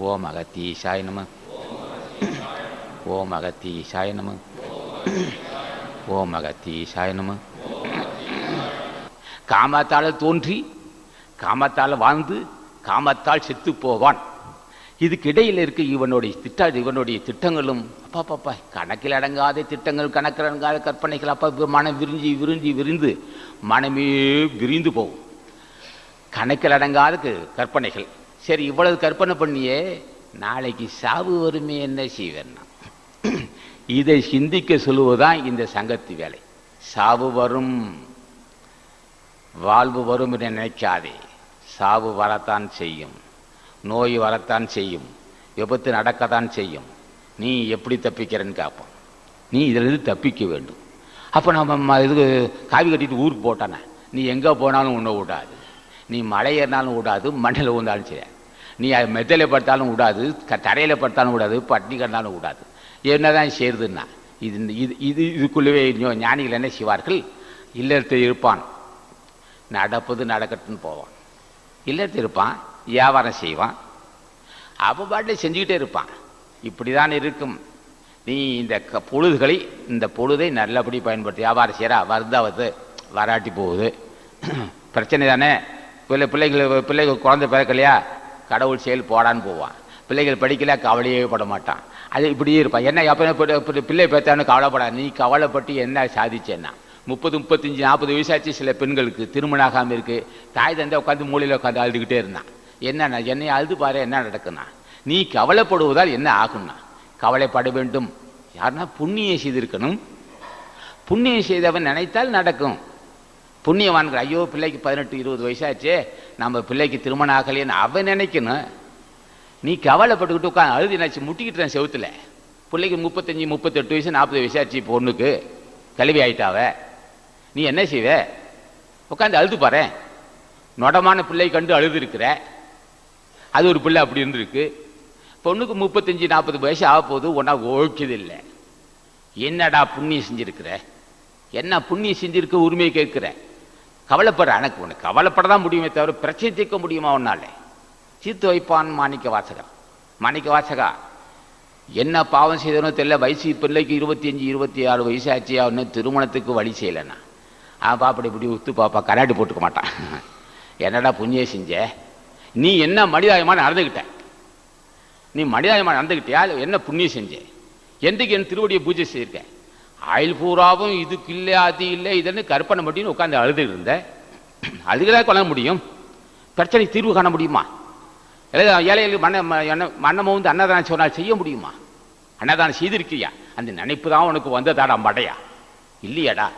ஓம் அகத்தீஷாய் நம ஓம் அகத்தீஷாய் நம ஓம் அகத்தீஷாய் நம காமத்தால் தோன்றி காமத்தால் வாழ்ந்து காமத்தால் செத்து போவான் இதுக்கு இடையில் இருக்க இவனுடைய திட்ட இவனுடைய திட்டங்களும் அப்பா பாப்பா கணக்கில் அடங்காத திட்டங்கள் கணக்கில் அடங்காத கற்பனைகள் அப்பா மனம் விரிஞ்சி விரிஞ்சி விரிந்து மனமே விரிந்து போகும் கணக்கில் அடங்காத கற்பனைகள் சரி இவ்வளவு கற்பனை பண்ணியே நாளைக்கு சாவு வருமே என்ன செய்வேன் இதை சிந்திக்க சொல்லுவதுதான் இந்த சங்கத்து வேலை. சாவு வரும். வாழ்வு வரும் என்று நினைக்காதே. சாவு வரத்தான் செய்யும். நோய் வரத்தான் செய்யும். விபத்து நடக்கத்தான் செய்யும். நீ எப்படி தப்பிக்கிறன்னு கேட்பான் நீ இதிலிருந்து தப்பிக்க வேண்டும். அப்போ நம்ம இதுக்கு இது காவி கட்டிட்டு ஊருக்கு போட்டானே நீ எங்கே போனாலும் உன்னை விடாது. நீ மலை ஏறினாலும் விடாது மண்ணில் ஊந்தாலும் சரி. நீ அது மெத்தையில் படுத்தாலும் விடாது க தரையில் படுத்தாலும் விடாது பட்டினி கிடந்தாலும் விடாது என்னதான் சேருதுன்னா இது இது இது இதுக்குள்ளவே ஞானிகள் என்ன செய்வார்கள்? இல்லத்தில் இருப்பான். நடப்பது நடக்கட்டுன்னு போவான். இல்லத்தில் இருப்பான் வியாபாரம் செய்வான். அப்போ பாட்டில் செஞ்சுக்கிட்டே இருப்பான். இப்படி தான் இருக்கும். நீ இந்த க- பொழுதுகளை இந்த பொழுதை நல்லபடி பயன்படுத்தி. வியாபாரம் செய்கிறா வருதா வருது? வராட்டி போகுது. பிரச்சனை தானே? பிள்ளை பிள்ளைகள் பிள்ளைகள் குழந்தை பிறக்கலையா? கடவுள் செயல் போடான்னு போவான். பிள்ளைகள் படிக்கல கவலையே பட மாட்டான். அது இப்படியே இருப்பான். என்ன எப்போ பிள்ளை பேத்தான்னு கவலைப்படாது. நீ கவலைப்பட்டு என்ன சாதிச்சேன்னா? முப்பது முப்பத்தஞ்சு நாற்பது வயசாச்சு சில பெண்களுக்கு. திருமணம் ஆகாமல் இருக்கு. தாய் தந்தை உட்காந்து மூலையில் உட்காந்து அழுதுகிட்டே இருந்தான். என்னண்ணா என்னை அழுது பாரு என்ன நடக்குண்ணா நீ கவலைப்படுவதால் என்ன ஆகும்னா? கவலைப்பட வேண்டும். யாருன்னா புண்ணியம் செய்திருக்கணும். புண்ணியம் செய்தவன் நினைத்தால் நடக்கும். புண்ணியவான்கள் ஐயோ பிள்ளைக்கு பதினெட்டு இருபது வயசாச்சு நம்ம பிள்ளைக்கு திருமணம் ஆகலைன்னு அவன் நினைக்கணும். நீ கவலைப்பட்டுக்கிட்டு உட்காந்து அழுது என்னாச்சு முட்டிக்கிட்டேன் செவுத்துல. பிள்ளைக்கு முப்பத்தஞ்சு முப்பத்தெட்டு வயசு நாற்பது வயசாச்சு பொண்ணுக்கு. கல்வி ஆயிட்டாவ நீ என்ன செய்வ? உட்காந்து அழுது பாரு நொடமான பிள்ளை கண்டு அழுது இருக்கிற அது ஒரு பிள்ளை அப்படி இருந்திருக்கு. பொண்ணுக்கு முப்பத்தஞ்சு நாற்பது வயசு ஆக போகுது ஒன்றா ஓய்ச்சது இல்லை. என்னடா புண்ணியம் செஞ்சிருக்கிற? என்ன புண்ணியம் செஞ்சிருக்க உரிமையை கேட்கிற? கவலைப்படுற எனக்கு உனக்கு கவலைப்பட தான் முடியுமே தவிர பிரச்சனை தீர்க்க முடியுமா உன்னால? சீர்த்து வைப்பான் மாணிக்க வாசகர் மாணிக்க வாசகா என்ன பாவம் செய்தனோ தெரியல வயசு பிள்ளைக்கு இருபத்தி அஞ்சு இருபத்தி ஆறு வயசு ஆச்சு அவனு திருமணத்துக்கு வழி செய்யலைண்ணா ஆ பாப்படி இப்படி உத்து பாப்பா கராட்டி போட்டுக்க மாட்டான். என்னடா புண்ணியம் செஞ்ச? நீ என்ன மனிதாயமாக நடந்துக்கிட்ட நீ மனிதாயமா நடந்துக்கிட்டியா என்ன புண்ணியம் செஞ்ச? என்றைக்கு என் திருவடியை பூஜை செய்திருக்கேன் ஆயுள் பூராவும் இதுக்கு இல்லை அது இல்லை இதுன்னு கற்பனை பண்ணின்னு உட்காந்து அழுதுகிட்டு இருந்தேன் அதுக்குதான் கொள்ள முடியும். பிரச்சனை தீர்வு காண முடியுமா? ஏழைகளுக்கு மன்ன ம- என்ன- மன்னமும் வந்து அன்னதானம் சொன்னால் செய்ய முடியுமா? அன்னதானம் செய்திருக்கியா அந்த நினைப்பு தான் உனக்கு வந்ததாடா மடையா? இல்லையாடா.